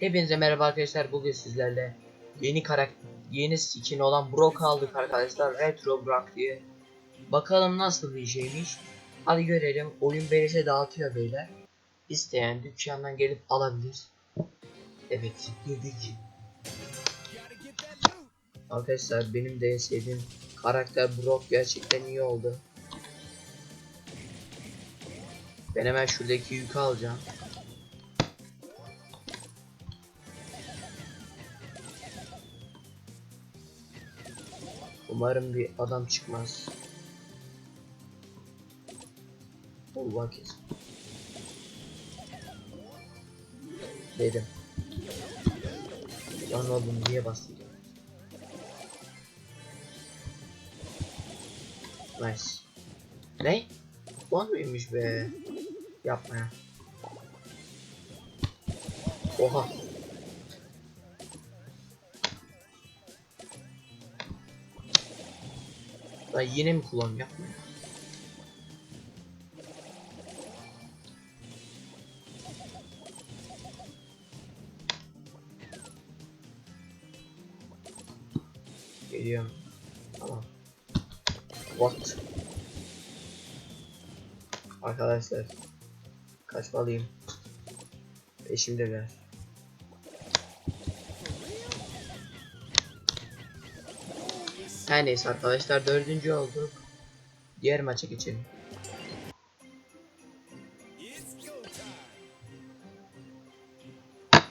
Hepinize merhaba arkadaşlar. Bugün sizlerle yeni karakter, yeni skin olan Brock aldık arkadaşlar. Retro Brock diye. Bakalım nasıl bir şeymiş. Hadi görelim. Oyun beleşe dağıtıyor beyler. İsteyen dükkandan gelip alabilir. Evet, girdik. Arkadaşlar benim de en sevdiğim karakter Brock gerçekten iyi oldu. Ben hemen şuradaki yükü alacağım. Umarım bir adam çıkmaz. Bu vakit. Dedim. Lan oğlum niye bastın? Nice. Ne? On muymuş be? Yapma ya. Oha. Lan yine mi kullan yapma ya. Geliyorum. Tamam. What? Arkadaşlar. Kaçmalıyım. Peşimdeler. Her neyse arkadaşlar dördüncü olduk. Diğer maça geçelim.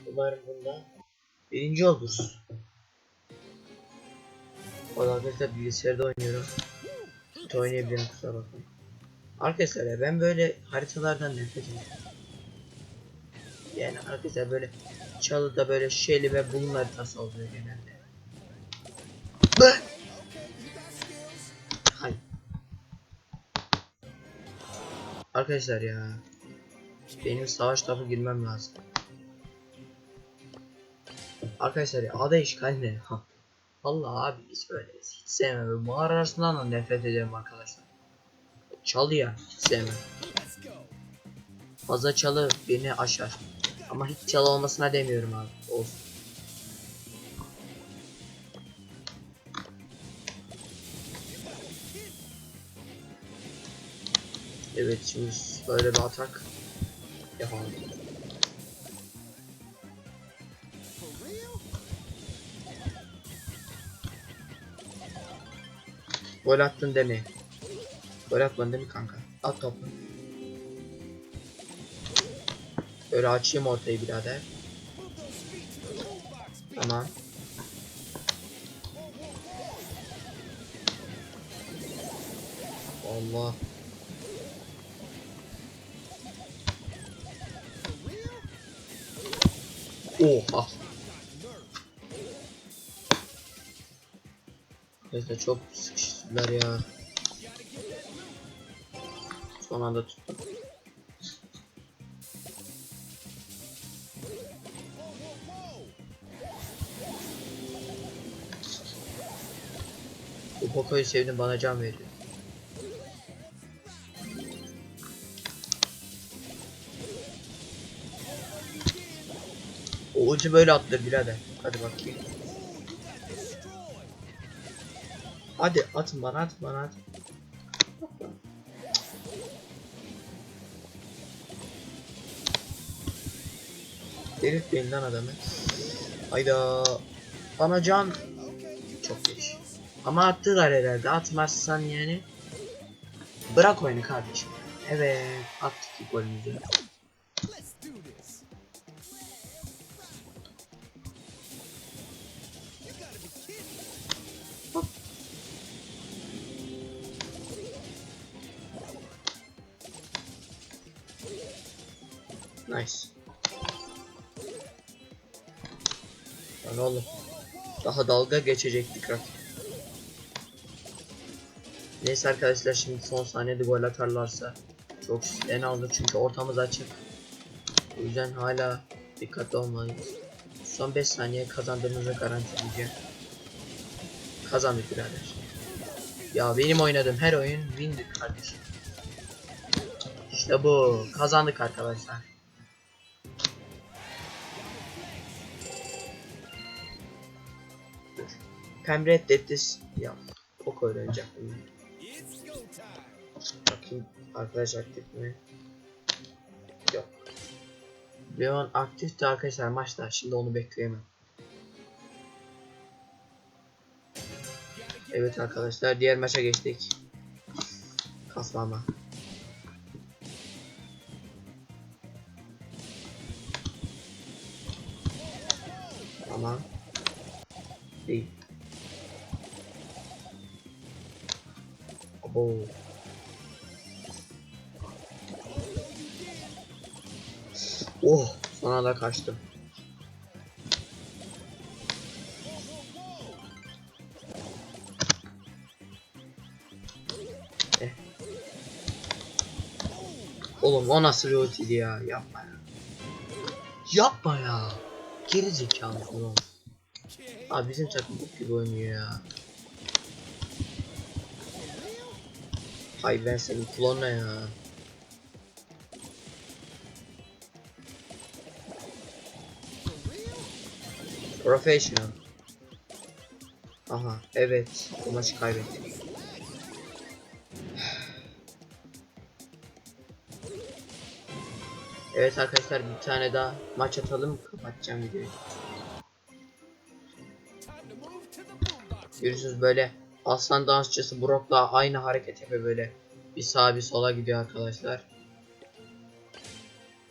Umarım bunda birinci oluruz. O da arkadaşlar bilgisayarda oynuyorum. Kötü oynayabilirim kusura bakmayın. Arkadaşlar ya ben böyle haritalardan nefret ediyorum. Yani arkadaşlar böyle çalıda böyle şeyli ve bulun haritası oluyor genelde. Arkadaşlar ya. Benim savaş topu girmem lazım. Arkadaşlar ya ada işgal ne? Ha. Allah abi hiç böyle hiç sevmem. Mağara arasından da nefret ederim arkadaşlar. Çalı ya hiç sevmem. Fazla çalı beni aşar. Ama hiç çalı olmasına demiyorum abi. Olsun. Evet şimdi böyle bir atak yapalım. Gol attın deme. Gol atmadın değil kanka? At topu. Böyle açayım ortayı birader. Tamam. Allah. Oha. Neyse çok sıkıştılar ya. Son anda tuttum. Bu Poco'yu sevdim bana can veriyor. Ulti böyle attır birader. Hadi bakayım. Hadi atın bana atın bana atın. Delirtmeyin lan adamı. Hayda. Bana can. Çok geç. Ama attılar herhalde. Atmazsan yani. Bırak oyunu kardeşim. Evet. Attık ilk golümüzü. Nice. Lan oğlum. Daha dalga geçecektik rakip. Neyse arkadaşlar şimdi son saniyede gol atarlarsa çok en olur çünkü ortamız açık. O yüzden hala dikkatli olmalıyız. Son 5 saniye kazandığımızı garantileyeceğim. Kazandık birader. Ya benim oynadığım her oyun win'dir kardeşim. İşte bu. Kazandık arkadaşlar. Pem reddetti. Ya ok öğreneceğim. Bakayım arkadaş aktif mi? Yok. Leon aktifti arkadaşlar maçta. Şimdi onu bekleyemem. Evet arkadaşlar diğer maça geçtik. Kaslama. Tamam. Değil. Abo. Oh, son anda kaçtım. Eh. Oğlum o nasıl bir ultiydi ya? Yapma ya. Yapma ya. Geri zekalı oğlum. Abi bizim takım bok gibi oynuyor ya. Hay ben senin klonla ya. Professional. Aha evet bu maçı kaybettik. Evet arkadaşlar bir tane daha maç atalım kapatacağım videoyu. Görüyorsunuz böyle aslan dansçısı Brock'la aynı hareket yapıyor böyle. Bir sağa bir sola gidiyor arkadaşlar.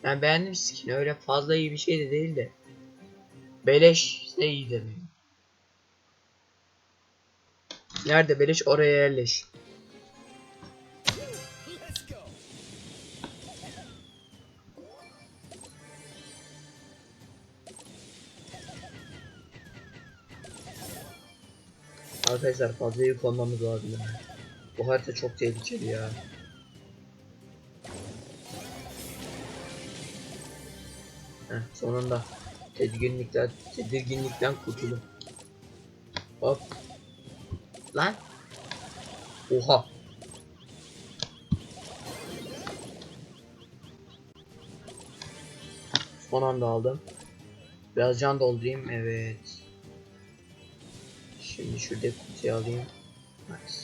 Ben beğendim skin'i öyle fazla iyi bir şey de değil de. Beleş ise iyidir. benim. Nerede beleş oraya yerleş. Arkadaşlar fazla yük olmamız lazım. Bu harita çok tehlikeli ya. Heh, sonunda tedirginlikten tedirginlikten kurtuldum. Hop. Lan. Oha. Son anda aldım. Biraz can doldurayım. Evet. Şimdi şurada kutuyu alayım. Nice.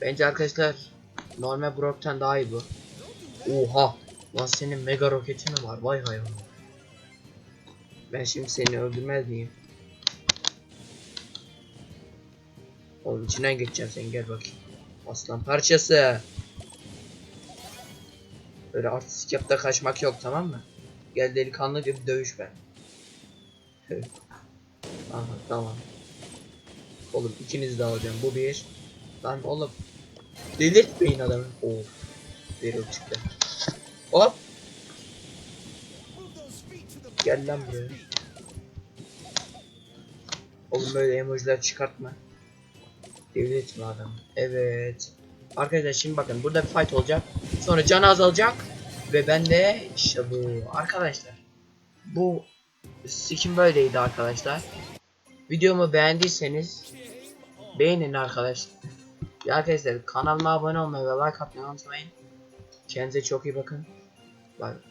Bence arkadaşlar normal Brock'tan daha iyi bu. Oha! Lan senin mega roketi mi var? Vay hayvan. Ben şimdi seni öldürmez miyim? Oğlum içinden geçeceğim sen gel bakayım. Aslan parçası. Böyle artistik yap da kaçmak yok tamam mı? Gel delikanlı gibi dövüş ben. Aha tamam. Oğlum ikiniz de alacağım. Bu bir. Lan oğlum. Delirtmeyin adamı. Of. Daryl çıktı. Hop. Gel lan buraya. Oğlum böyle emojiler çıkartma. Delirtme adamı. Evet. Arkadaşlar şimdi bakın burada bir fight olacak. Sonra can azalacak. Ve ben de işte bu. Arkadaşlar. Bu skin böyleydi arkadaşlar. Videomu beğendiyseniz beğenin arkadaşlar. Ya arkadaşlar kanalıma abone olmayı ve like atmayı unutmayın. Kendinize çok iyi bakın. Bye.